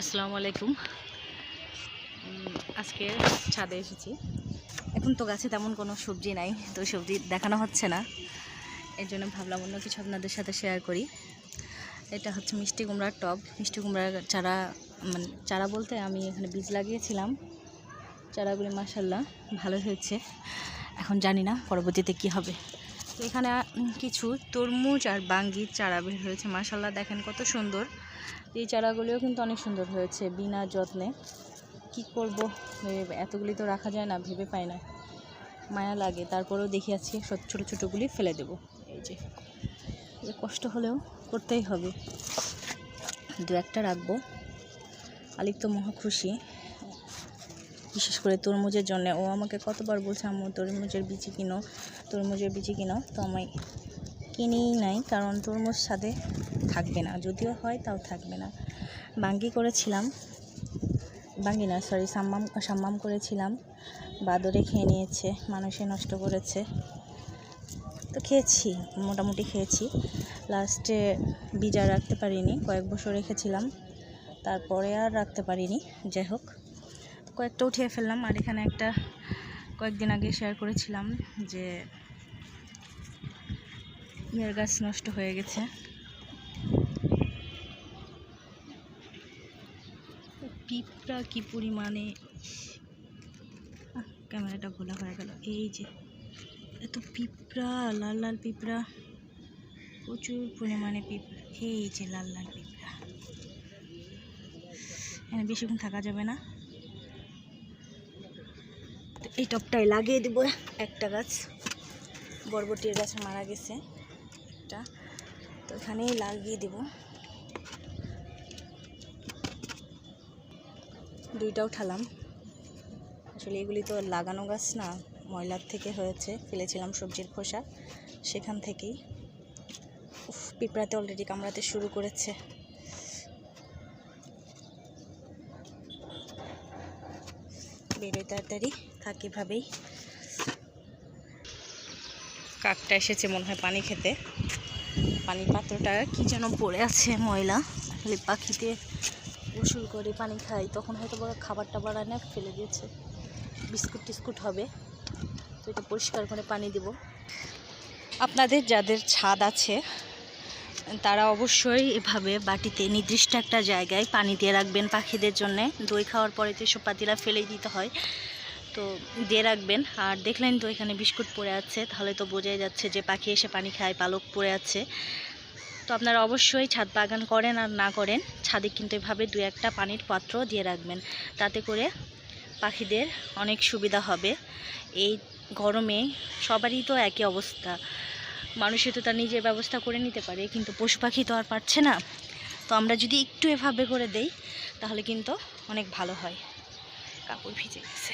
আসসালামু আলাইকুম। আজকে ছাদে এসেছি। এখন তো গাছে তেমন কোনো সবজি নাই, তো সবজি দেখানো হচ্ছে না। এর জন্য ভাবলাম অন্য কিছু আপনাদের সাথে শেয়ার করি। এটা হচ্ছে মিষ্টি কুমড়ার টব। মিষ্টি কুমড়ার চারা মানে চারা বলতে আমি এখানে বীজ লাগিয়েছিলাম। চারাগুলি মাসাল্লাহ ভালো হয়েছে। এখন জানি না পরবর্তীতে কি হবে। এখানে কিছু তরমুজ আর বাঙ্গির চারা বের হয়েছে। মাসাল্লাহ দেখেন কত সুন্দর। এই চারাগুলিও কিন্তু অনেক সুন্দর হয়েছে বিনা যত্নে। কি করব? এতগুলি তো রাখা যায় না, ভেবে পাই না। মায়া লাগে। তারপরেও দেখি সব ছোটো ছোটোগুলি ফেলে দেব। এই যে কষ্ট হলেও করতেই হবে। দু একটা রাখব। আলিক তো মহা খুশি। বিশেষ করে তরমুজের জন্য। ও আমাকে কতবার বলছে, আম্মু, তরমুজের বিচি কিনো, তরমুজের বিচি কিনো। তো আমি কিনেই নাই, কারণ তরমুজ সাথে থাকবে না। যদিও হয়, তাও থাকবে না। বাঙ্গি করেছিলাম। বাঙ্গি না সরি সাম্মাম সাম্মাম করেছিলাম। বাদরে খেয়ে নিয়েছে, মানুষে নষ্ট করেছে। তো খেয়েছি, মোটামুটি খেয়েছি। লাস্টে বিজা রাখতে পারিনি, কয়েক বছর রেখেছিলাম। তারপরে আর রাখতে পারিনি। যাই হোক। কয়েকটা উঠিয়ে ফেললাম। আর এখানে একটা কয়েকদিন আগে শেয়ার করেছিলাম যে ইয়ার গাছ নষ্ট হয়ে গেছে। পিঁপড়া কি পরিমাণে? ক্যামেরাটা ভোলা হয়ে গেল। এই যে, এত পিঁপড়া, লাল লাল পিঁপড়া, প্রচুর পরিমাণে পিঁপড়া। এই যে লাল লাল পিঁপড়া। এখানে বেশিক্ষণ থাকা যাবে না। এই টপটাই লাগিয়ে দেবো একটা গাছ। বরবটির গাছ মারা গেছে একটা। তো এখানেই লাগিয়ে দেব। দুইটা উঠালাম আসলে এগুলি তো লাগানো গাছ না, ময়লার থেকে হয়েছে। ফেলেছিলাম সবজির খোসা সেখান থেকেই। পিঁপড়াতে অলরেডি কামড়াতে শুরু করেছে। বেরোয় তাড়াতাড়ি থাক এভাবেই কাকটা এসেছে মনে হয় পানি খেতে। পানির পাত্রটা কি যেন পড়ে আছে ময়লা। খালি পাখিতে উসুল করে পানি খাই তখন হয়তো বড় খাবার টাবার আনে, ফেলে দিয়েছে। বিস্কুট টিস্কুট হবে। তো এটা পরিষ্কার করে পানি দেব। আপনাদের যাদের ছাদ আছে তারা অবশ্যই এভাবে বাটিতে নির্দিষ্ট একটা জায়গায় পানি দিয়ে রাখবেন পাখিদের জন্যে। দই খাওয়ার পরে তো সব পাতিলা ফেলেই দিতে হয়। তো দিয়ে রাখবেন। আর দেখলেন তো এখানে বিস্কুট পড়ে আছে। তাহলে তো বোঝাই যাচ্ছে যে পাখি এসে পানি খায়, পালক পড়ে আছে। তো আপনারা অবশ্যই ছাদ বাগান করেন আর না করেন, ছাদে কিন্তু এভাবে দু একটা পানির পাত্র দিয়ে রাখবেন। তাতে করে পাখিদের অনেক সুবিধা হবে। এই গরমে সবারই তো একই অবস্থা। মানুষে তো তার নিজের ব্যবস্থা করে নিতে পারে, কিন্তু পশু পাখি তো আর পারছে না। তো আমরা যদি একটু এভাবে করে দেই, তাহলে কিন্তু অনেক ভালো হয়। কাপড় ভিজে গেছে।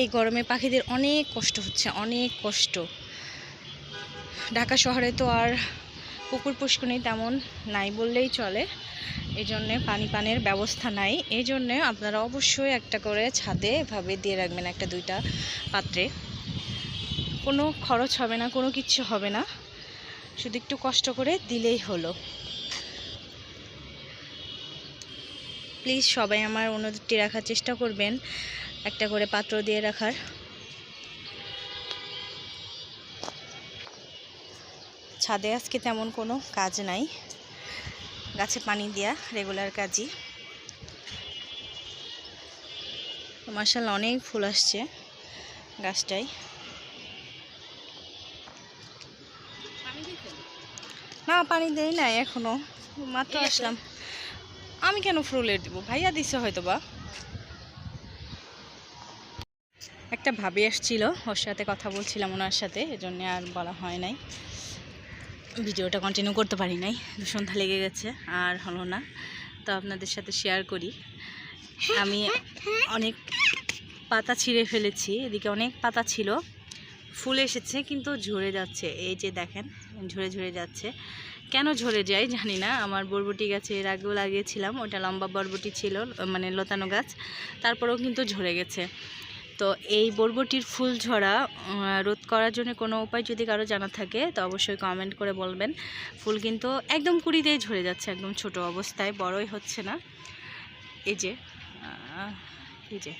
এই গরমে পাখিদের অনেক কষ্ট হচ্ছে, অনেক কষ্ট। ঢাকা শহরে তো আর পুকুর পুষ্কুনি তেমন নাই বললেই চলে। এই জন্যে পানি পানের ব্যবস্থা নাই। এই জন্যে আপনারা অবশ্যই একটা করে ছাদে এভাবে দিয়ে রাখবেন একটা দুইটা পাত্রে। কোনো খরচ হবে না, কোনো কিচ্ছু হবে না। শুধু একটু কষ্ট করে দিলেই হলো। প্লিজ সবাই আমার অনুরোধটি রাখার চেষ্টা করবেন, একটা করে পাত্র দিয়ে রাখার। ছাদে আজকে তেমন কোনো কাজ নাই। গাছে পানি দেওয়া রেগুলার কাজই। মার্শাল অনেক ফুল আসছে গাছটায়। না পানি দেই নাই এখনও। মাত্র আসলাম। আমি কেন ফুলের দিব? ভাইয়া দিছে হয়তো বা একটা ভাবি আসছিল ওর সাথে কথা বলছিলাম ওনার সাথে এজন্য আর বলা হয় নাই। ভিডিওটা কন্টিনিউ করতে পারি নাই, সন্ধ্যা লেগে গেছে, আর হলো না। তো আপনাদের সাথে শেয়ার করি। আমি অনেক পাতা ছিঁড়ে ফেলেছি, এদিকে অনেক পাতা ছিল। ফুল এসেছে, কিন্তু ঝরে যাচ্ছে। এই যে দেখেন, ঝরে ঝরে যাচ্ছে। কেন ঝরে যায় জানি না, আমার বরবটি গাছে এর আগেও লাগিয়েছিলাম, ওটা লম্বা বরবটি ছিল মানে লতানো গাছ, তারপরেও কিন্তু ঝরে গেছে। তো এই বর্বটির ফুল ঝরা রোধ করার জন্য কোনো উপায় যদি কারও জানা থাকে, তো অবশ্যই কমেন্ট করে বলবেন। ফুল কিন্তু একদম কুড়িতেই ঝরে যাচ্ছে, একদম ছোট অবস্থায়, বড়ই হচ্ছে না। এই যে এই যে।